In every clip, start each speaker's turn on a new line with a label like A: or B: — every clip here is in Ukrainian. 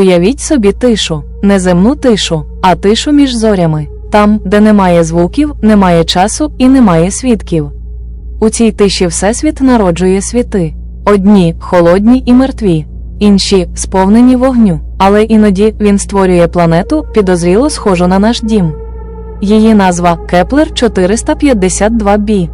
A: Уявіть собі тишу, не земну тишу, а тишу між зорями, там, де немає звуків, немає часу і немає свідків. У цій тиші Всесвіт народжує світи. Одні холодні і мертві, інші сповнені вогню, але іноді він створює планету, підозріло схожу на наш дім. Її назва Кеплер 452 b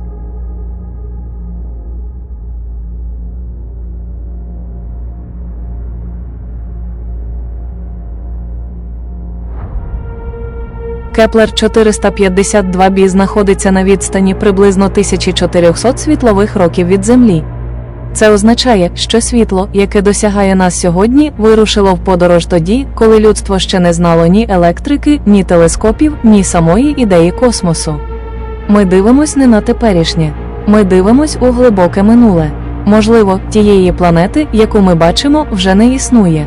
A: Кеплер 452 b знаходиться на відстані приблизно 1400 світлових років від Землі. Це означає, що світло, яке досягає нас сьогодні, вирушило в подорож тоді, коли людство ще не знало ні електрики, ні телескопів, ні самої ідеї космосу. Ми дивимось не на теперішнє, ми дивимось у глибоке минуле. Можливо, тієї планети, яку ми бачимо, вже не існує.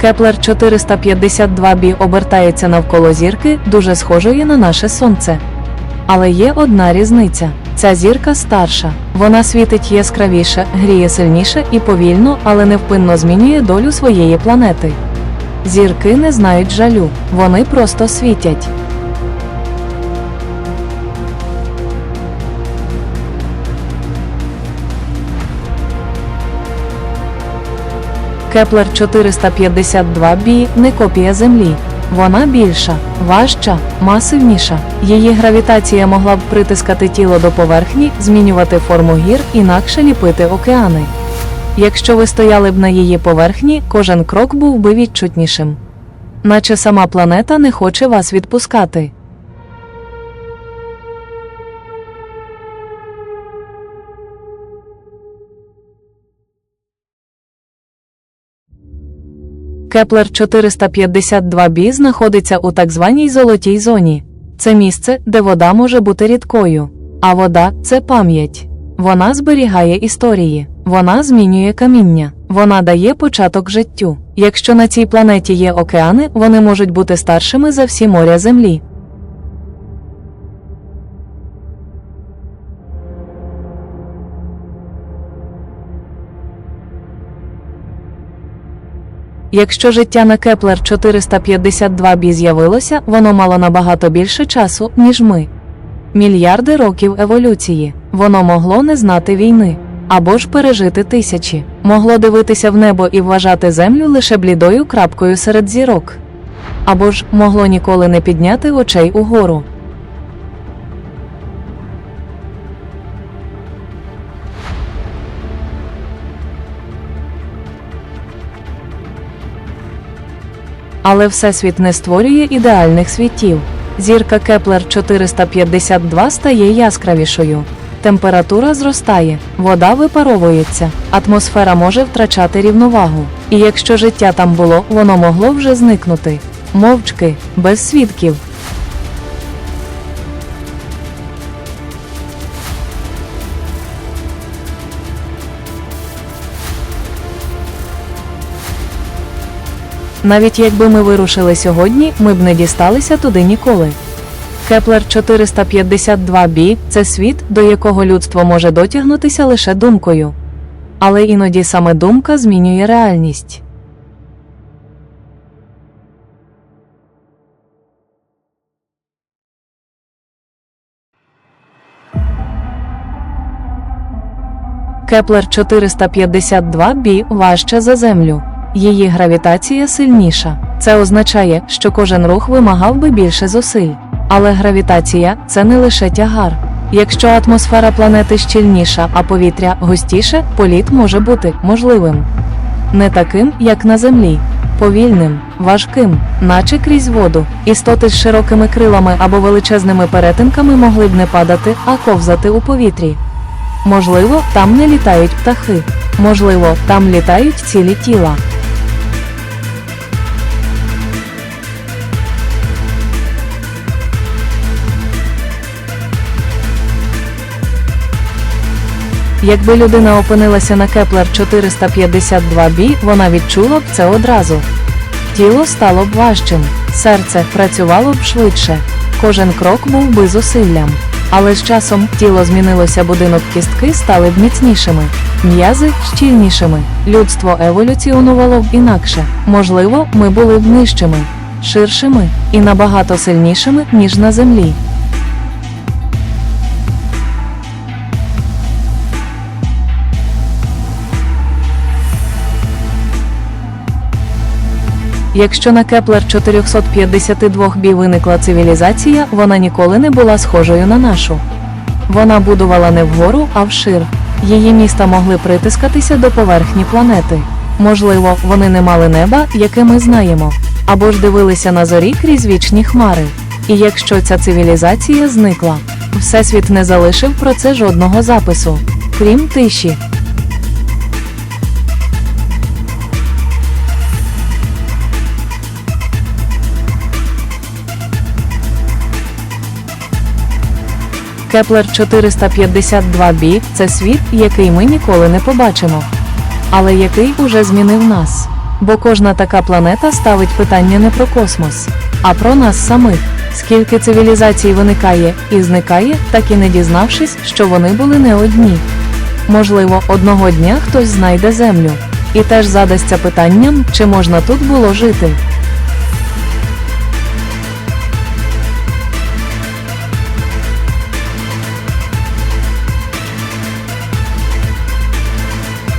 A: Кеплер 452 b обертається навколо зірки, дуже схожої на наше сонце. Але є одна різниця: ця зірка старша. Вона світить яскравіше, гріє сильніше і повільно, але невпинно змінює долю своєї планети. Зірки не знають жалю, вони просто світять. Кеплер 452 b не копія Землі. Вона більша, важча, масивніша. Її гравітація могла б притискати тіло до поверхні, змінювати форму гір, інакше ліпити океани. Якщо ви стояли б на її поверхні, кожен крок був би відчутнішим. Наче сама планета не хоче вас відпускати. Кеплер 452 b знаходиться у так званій золотій зоні. Це місце, де вода може бути рідкою. А вода це пам'ять. Вона зберігає історії, вона змінює каміння, вона дає початок життю. Якщо на цій планеті є океани, вони можуть бути старшими за всі моря Землі. Якщо життя на Кеплер 452 b з'явилося, воно мало набагато більше часу, ніж ми. Мільярди років еволюції. Воно могло не знати війни. Або ж пережити тисячі, могло дивитися в небо і вважати землю лише блідою крапкою серед зірок. Або ж могло ніколи не підняти очей угору. Але Всесвіт не створює ідеальних світів. Зірка Кеплер 452 стає яскравішою. Температура зростає, вода випаровується, атмосфера може втрачати рівновагу. І якщо життя там було, воно могло вже зникнути. Мовчки, без свідків. Навіть якби ми вирушили сьогодні, ми б не дісталися туди ніколи. Кеплер 452 b це світ, до якого людство може дотягнутися лише думкою. Але іноді саме думка змінює реальність. Кеплер 452 b важча за Землю. Її гравітація сильніша. Це означає, що кожен рух вимагав би більше зусиль. Але гравітація це не лише тягар. Якщо атмосфера планети щільніша, а повітря густіше, політ може бути можливим. Не таким, як на Землі, повільним, важким, наче крізь воду. Істоти з широкими крилами або величезними перетинками могли б не падати, а ковзати у повітрі. Можливо, там не літають птахи. Можливо, там літають цілі тіла. Якби людина опинилася на Кеплер 452 b вона відчула б це одразу. Тіло стало б важчим, серце працювало б швидше, кожен крок був би зусиллям. Але з часом тіло змінилося, будинок кістки стали б міцнішими, м'язи щільнішими. Людство еволюціонувало б інакше. Можливо, ми були б нижчими, ширшими і набагато сильнішими, ніж на землі. Якщо на Кеплер 452 бі виникла цивілізація, вона ніколи не була схожою на нашу. Вона будувала не вгору, а вшир. Її міста могли притискатися до поверхні планети. Можливо, вони не мали неба, яке ми знаємо, або ж дивилися на зорі крізь вічні хмари. І якщо ця цивілізація зникла, Всесвіт не залишив про це жодного запису, крім тиші. Кеплер 452 бі це світ, який ми ніколи не побачимо, але який уже змінив нас. Бо кожна така планета ставить питання не про космос, а про нас самих. Скільки цивілізацій виникає і зникає, так і не дізнавшись, що вони були не одні. Можливо, одного дня хтось знайде землю і теж задасться питанням, чи можна тут було жити.